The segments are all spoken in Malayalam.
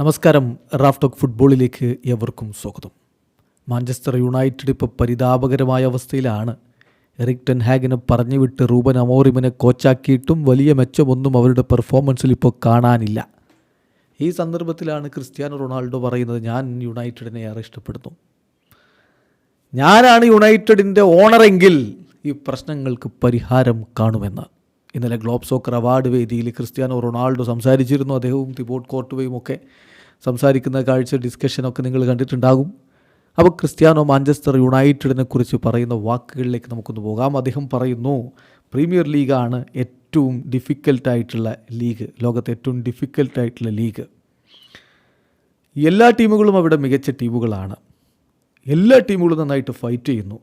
നമസ്കാരം. റാഫ് ടോക്ക് ഫുട്ബോളിലേക്ക് എവർക്കും സ്വാഗതം. മാഞ്ചസ്റ്റർ യുണൈറ്റഡ് ഇപ്പോൾ പരിതാപകരമായ അവസ്ഥയിലാണ്. എറിക് ടെൻ ഹാഗിനെ പറഞ്ഞു വിട്ട് റൂബൻ അമോറിമിനെ കോച്ചാക്കിയിട്ടും വലിയ മെച്ചമൊന്നും അവരുടെ പെർഫോമൻസിൽ ഇപ്പോൾ കാണാനില്ല. ഈ സന്ദർഭത്തിലാണ് ക്രിസ്ത്യാനോ റൊണാൾഡോ പറയുന്നത് ഞാൻ യുണൈറ്റഡിനെ ഏറെ ഇഷ്ടപ്പെടുന്നു. ഞാനാണ് യുണൈറ്റഡിന്റെ ഓണറെങ്കിൽ ഈ പ്രശ്നങ്ങൾക്ക് പരിഹാരം കാണുമെന്ന്. ഇന്നലെ ഗ്ലോബ് സോക്കർ അവാർഡ് വേദിയിൽ ക്രിസ്ത്യാനോ റൊണാൾഡോ സംസാരിച്ചിരുന്നു. അദ്ദേഹവും തിബോട്ട് കോർട്ടുവയും ഒക്കെ സംസാരിക്കുന്ന കാഴ്ച ഡിസ്കഷനൊക്കെ നിങ്ങൾ കണ്ടിട്ടുണ്ടാകും. അപ്പോൾ ക്രിസ്ത്യാനോ മാഞ്ചസ്റ്റർ യുണൈറ്റഡിനെ കുറിച്ച് പറയുന്ന വാക്കുകളിലേക്ക് നമുക്കൊന്ന് പോകാം. അദ്ദേഹം പറയുന്നു പ്രീമിയർ ലീഗാണ് ഏറ്റവും ഡിഫിക്കൽട്ടായിട്ടുള്ള ലീഗ് ലോകത്തെ ഏറ്റവും ഡിഫിക്കൽട്ടായിട്ടുള്ള ലീഗ്. എല്ലാ ടീമുകളും അവിടെ മികച്ച ടീമുകളാണ്. എല്ലാ ടീമുകളും നന്നായിട്ട് ഫൈറ്റ് ചെയ്യുന്നു.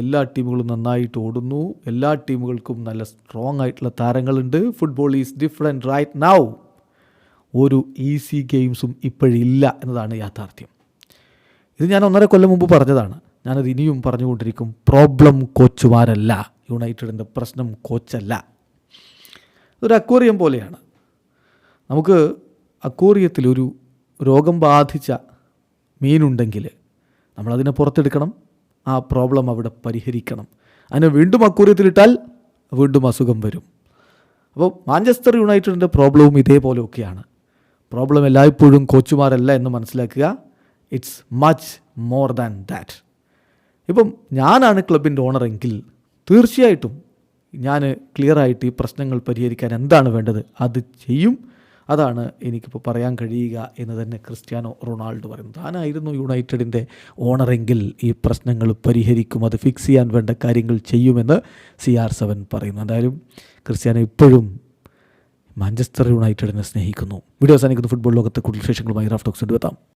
എല്ലാ ടീമുകളും നന്നായിട്ട് ഓടുന്നു. എല്ലാ ടീമുകൾക്കും നല്ല സ്ട്രോങ് ആയിട്ടുള്ള താരങ്ങളുണ്ട്. Football is different right now ഒരു ഈസി ഗെയിംസും ഇപ്പോഴില്ല എന്നതാണ് യാഥാർത്ഥ്യം. ഇത് ഞാൻ ഒന്നര കൊല്ലം മുമ്പ് പറഞ്ഞതാണ്. ഞാനത് ഇനിയും പറഞ്ഞുകൊണ്ടിരിക്കും. പ്രോബ്ലം കോച്ചുമാരല്ല യുണൈറ്റഡിന്റെ പ്രശ്നം കോച്ചല്ല ഒരു അക്വേറിയം പോലെയാണ്. നമുക്ക് അക്വേറിയത്തിലൊരു രോഗം ബാധിച്ച മീനുണ്ടെങ്കിൽ നമ്മളതിനെ പുറത്തെടുക്കണം. ആ പ്രോബ്ലം അവിടെ പരിഹരിക്കണം. അതിനെ വീണ്ടും അക്കൂര്യത്തിലിട്ടാൽ വീണ്ടും അസുഖം വരും. അപ്പോൾ മാഞ്ചസ്റ്റർ യുണൈറ്റഡിന്റെ പ്രോബ്ലവും ഇതേപോലെയൊക്കെയാണ്. പ്രോബ്ലം എല്ലായ്പ്പോഴും കോച്ചുമാരല്ല എന്ന് മനസ്സിലാക്കുക. It's much more than that ഇപ്പം ഞാനാണ് ക്ലബിന്റെ ഓണറെങ്കിൽ തീർച്ചയായിട്ടും ഞാൻ ക്ലിയറായിട്ട് ഈ പ്രശ്നങ്ങൾ പരിഹരിക്കാൻ എന്താണ് വേണ്ടത്? അത് ചെയ്യും. അതാണ് എനിക്കിപ്പോൾ പറയാൻ കഴിയുക എന്ന് തന്നെ ക്രിസ്ത്യാനോ റൊണാൾഡോ പറയുന്നു. താനായിരുന്നു യുണൈറ്റഡിന്റെ ഓണറെങ്കിൽ ഈ പ്രശ്നങ്ങൾ പരിഹരിക്കും അത് ഫിക്സ് ചെയ്യാൻ വേണ്ട കാര്യങ്ങൾ ചെയ്യുമെന്ന് സി ആർ സെവൻ പറയുന്നു. എന്തായാലും ക്രിസ്ത്യാനോ ഇപ്പോഴും മാഞ്ചസ്റ്റർ യുണൈറ്റഡിനെ സ്നേഹിക്കുന്നു. വീഡിയോ അവസാനിക്കുന്ന. ഫുട്ബോൾ ലോകത്തെ കൂടുതൽ വിശേഷങ്ങളുമായി റാഫ്റ്റോക്സ് എടുത്താം